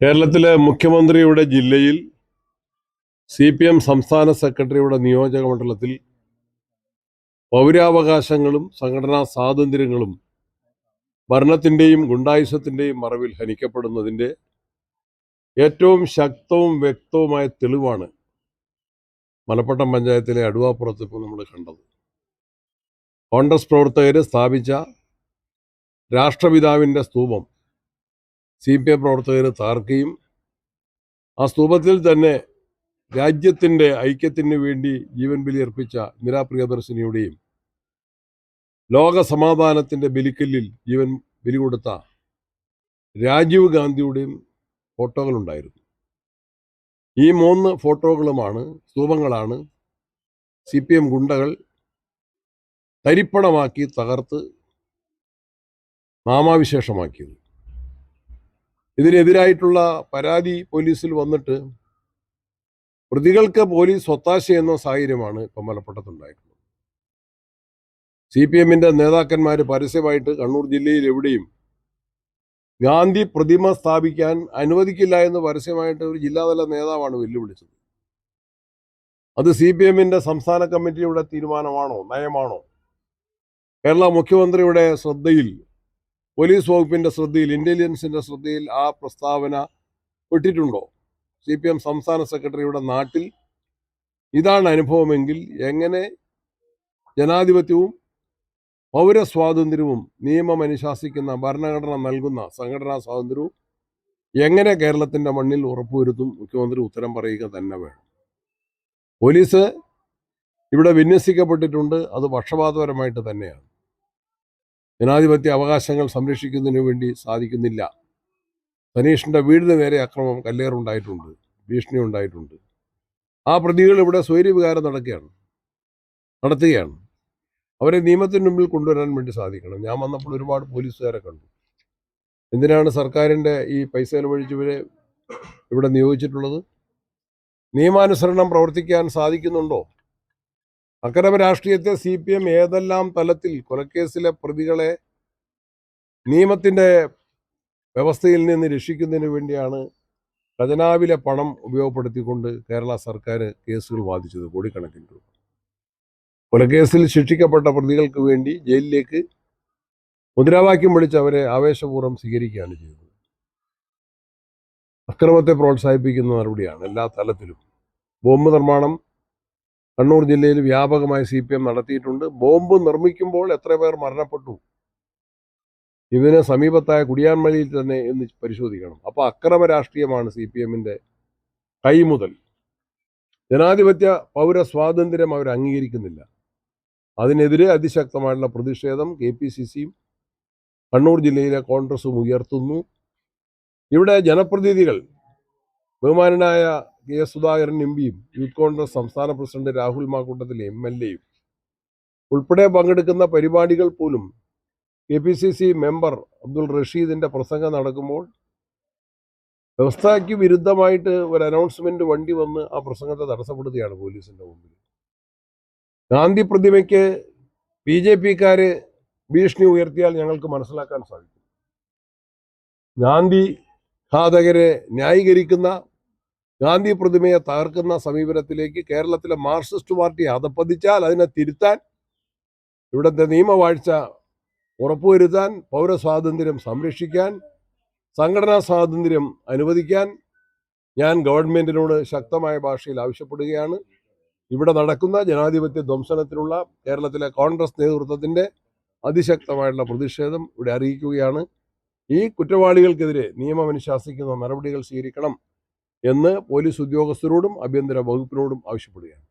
കേരളത്തിലെ മുഖ്യമന്ത്രിയുടെ ജില്ലയിൽ സി പി എം സംസ്ഥാന സെക്രട്ടറിയുടെ നിയോജക മണ്ഡലത്തിൽ പൗരാവകാശങ്ങളും സംഘടനാ സ്വാതന്ത്ര്യങ്ങളും ഭരണത്തിന്റെയും ഗുണ്ടായുസത്തിന്റെയും മറവിൽ ഹനിക്കപ്പെടുന്നതിന്റെ ഏറ്റവും ശക്തവും വ്യക്തവുമായ തെളിവാണ് മലപ്പട്ടം പഞ്ചായത്തിലെ അടുവാപ്പുറത്ത് ഇപ്പോൾ നമ്മൾ കണ്ടത്. കോൺഗ്രസ് പ്രവർത്തകർ സ്ഥാപിച്ച രാഷ്ട്രപിതാവിന്റെ സ്തൂപം സി പി എം പ്രവർത്തകർ താർക്കുകയും ആ സ്തൂപത്തിൽ തന്നെ രാജ്യത്തിന്റെ ഐക്യത്തിന് വേണ്ടി ജീവൻ ബലിയർപ്പിച്ച ഇന്ദിരാ പ്രിയദർശിനിയുടെയും ലോക സമാധാനത്തിന്റെ ബലിക്കല്ലിൽ ജീവൻ ബലി കൊടുത്ത രാജീവ് ഗാന്ധിയുടെയും ഫോട്ടോകളുണ്ടായിരുന്നു. ഈ മൂന്ന് ഫോട്ടോകളുമാണ് സ്തൂപങ്ങളാണ് സി പി എം ഗുണ്ടകൾ തരിപ്പണമാക്കി തകർത്ത് നാമാവിശേഷമാക്കിയത്. ഇതിനെതിരായിട്ടുള്ള പരാതി പോലീസിൽ വന്നിട്ട് പ്രതികൾക്ക് പോലീസ് ഒത്താശ എന്ന സാഹചര്യമാണ് ഇപ്പം മലപ്പുറത്തുണ്ടായിട്ടുള്ളത് സി പി എമ്മിന്റെ നേതാക്കന്മാർ പരസ്യമായിട്ട് കണ്ണൂർ ജില്ലയിൽ എവിടെയും ഗാന്ധി പ്രതിമ സ്ഥാപിക്കാൻ അനുവദിക്കില്ല എന്ന് പരസ്യമായിട്ട് ഒരു ജില്ലാതല നേതാവാണ് വെല്ലുവിളിച്ചത്. അത് സി പി എമ്മിന്റെ സംസ്ഥാന കമ്മിറ്റിയുടെ തീരുമാനമാണോ നയമാണോ? കേരള മുഖ്യമന്ത്രിയുടെ ശ്രദ്ധയിൽ പോലീസ് വകുപ്പിന്റെ ശ്രദ്ധയിൽ ഇന്റലിജൻസിന്റെ ശ്രദ്ധയിൽ ആ പ്രസ്താവന പെട്ടിട്ടുണ്ടോ? സി പി എം സംസ്ഥാന സെക്രട്ടറിയുടെ നാട്ടിൽ ഇതാണ് അനുഭവമെങ്കിൽ എങ്ങനെ ജനാധിപത്യവും പൗരസ്വാതന്ത്ര്യവും നിയമം അനുശാസിക്കുന്ന ഭരണഘടന നൽകുന്ന സംഘടനാ സ്വാതന്ത്ര്യവും എങ്ങനെ കേരളത്തിന്റെ മണ്ണിൽ ഉറപ്പുവരുത്തും? മുഖ്യമന്ത്രി ഉത്തരം പറയുക തന്നെ വേണം. പോലീസ് ഇവിടെ വിന്യസിക്കപ്പെട്ടിട്ടുണ്ട്. അത് പക്ഷപാതപരമായിട്ട് തന്നെയാണ്. ജനാധിപത്യ അവകാശങ്ങൾ സംരക്ഷിക്കുന്നതിന് വേണ്ടി സാധിക്കുന്നില്ല. സനീഷിന്റെ വീടിന് നേരെ അക്രമം കല്ലേറുണ്ടായിട്ടുണ്ട് ഭീഷണി ഉണ്ടായിട്ടുണ്ട്. ആ പ്രതികൾ ഇവിടെ സ്വൈര്യവികാരം നടക്കുകയാണ് നടത്തുകയാണ്. അവരെ നിയമത്തിന് മുമ്പിൽ കൊണ്ടുവരാൻ വേണ്ടി സാധിക്കണം. ഞാൻ വന്നപ്പോൾ ഒരുപാട് പോലീസുകാരെ കണ്ടു. എന്തിനാണ് സർക്കാരിന്റെ ഈ പൈസ ചെലവഴിച്ചവരെ ഇവിടെ നിയോഗിച്ചിട്ടുള്ളത്? നിയമാനുസരണം പ്രവർത്തിക്കാൻ സാധിക്കുന്നുണ്ടോ? അക്രമ രാഷ്ട്രീയത്തെ സി പി എം ഏതെല്ലാം തലത്തിൽ കൊലക്കേസിലെ പ്രതികളെ നിയമത്തിന്റെ വ്യവസ്ഥയിൽ നിന്ന് രക്ഷിക്കുന്നതിന് വേണ്ടിയാണ് ഖജനാവിലെ പണം ഉപയോഗപ്പെടുത്തിക്കൊണ്ട് കേരള സർക്കാർ കേസുകൾ വാദിച്ചത് കോടിക്കണക്കിന് രൂപ. കൊലക്കേസിൽ ശിക്ഷിക്കപ്പെട്ട പ്രതികൾക്ക് വേണ്ടി ജയിലിലേക്ക് മുദ്രാവാക്യം വിളിച്ച് അവരെ ആവേശപൂർവം സ്വീകരിക്കുകയാണ് ചെയ്തത്. അക്രമത്തെ പ്രോത്സാഹിപ്പിക്കുന്ന നടപടിയാണ് എല്ലാ തലത്തിലും ബോംബ് നിർമ്മാണം കണ്ണൂർ ജില്ലയിൽ വ്യാപകമായി സി പി എം നടത്തിയിട്ടുണ്ട്. ബോംബ് നിർമ്മിക്കുമ്പോൾ എത്ര പേർ മരണപ്പെട്ടു? ഇതിന് സമീപത്തായ കുടിയാൻമലയിൽ തന്നെ എന്ന് പരിശോധിക്കണം. അപ്പോൾ അക്രമ രാഷ്ട്രീയമാണ് സി പി എമ്മിന്റെ കൈമുതൽ ജനാധിപത്യ പൗര സ്വാതന്ത്ര്യം അവർ അംഗീകരിക്കുന്നില്ല. അതിനെതിരെ അതിശക്തമായിട്ടുള്ള പ്രതിഷേധം കെ പി സി സിയും കണ്ണൂർ ജില്ലയിലെ കോൺഗ്രസും ഉയർത്തുന്നു. ഇവിടെ ജനപ്രതിനിധികൾ ബഹുമാനനായ കെ സുധാകരൻ എം പിയും യൂത്ത് കോൺഗ്രസ് സംസ്ഥാന പ്രസിഡന്റ് രാഹുൽ മാക്കൂട്ടത്തിലെ എം എൽ എയും. ഉൾപ്പെടെ പങ്കെടുക്കുന്ന പരിപാടികൾ പോലും K P C C member Abdul റഷീദിന്റെ പ്രസംഗം നടക്കുമ്പോൾ വ്യവസ്ഥയ്ക്ക് വിരുദ്ധമായിട്ട് ഒരു അനൗൺസ്മെന്റ് വണ്ടി വന്ന് ആ പ്രസംഗത്തെ തടസ്സപ്പെടുത്തുകയാണ് പോലീസിന്റെ മുമ്പിൽ. ഗാന്ധി പ്രതിമയ്ക്ക് ബി ജെ പിക്കാര് ഭീഷണി ഉയർത്തിയാൽ ഞങ്ങൾക്ക് മനസ്സിലാക്കാൻ സാധിക്കും. ഗാന്ധി ഘാതകരെ ന്യായീകരിക്കുന്ന ഗാന്ധി പ്രതിമയെ തകർക്കുന്ന സമീപനത്തിലേക്ക് കേരളത്തിലെ മാർക്സിസ്റ്റ് പാർട്ടി അധപ്പതിച്ചാൽ അതിനെ തിരുത്താൻ ഇവിടുത്തെ നിയമവാഴ്ച ഉറപ്പുവരുത്താൻ പൗരസ്വാതന്ത്ര്യം സംരക്ഷിക്കാൻ സംഘടനാ സ്വാതന്ത്ര്യം അനുവദിക്കാൻ ഞാൻ ഗവൺമെന്റിനോട് ശക്തമായ ഭാഷയിൽ ആവശ്യപ്പെടുകയാണ്. ഇവിടെ നടക്കുന്ന ജനാധിപത്യ ധ്വംസനത്തിനുള്ള കേരളത്തിലെ കോൺഗ്രസ് നേതൃത്വത്തിന്റെ അതിശക്തമായിട്ടുള്ള പ്രതിഷേധം ഇവിടെ അറിയിക്കുകയാണ്. ഈ കുറ്റവാളികൾക്കെതിരെ നിയമം അനുശാസിക്കുന്ന നടപടികൾ സ്വീകരിക്കണം. എന്ന് പോലീസ് ഉദ്യോഗസ്ഥരോടും ആഭ്യന്തര വകുപ്പിനോടും ആവശ്യപ്പെടുകയാണ്.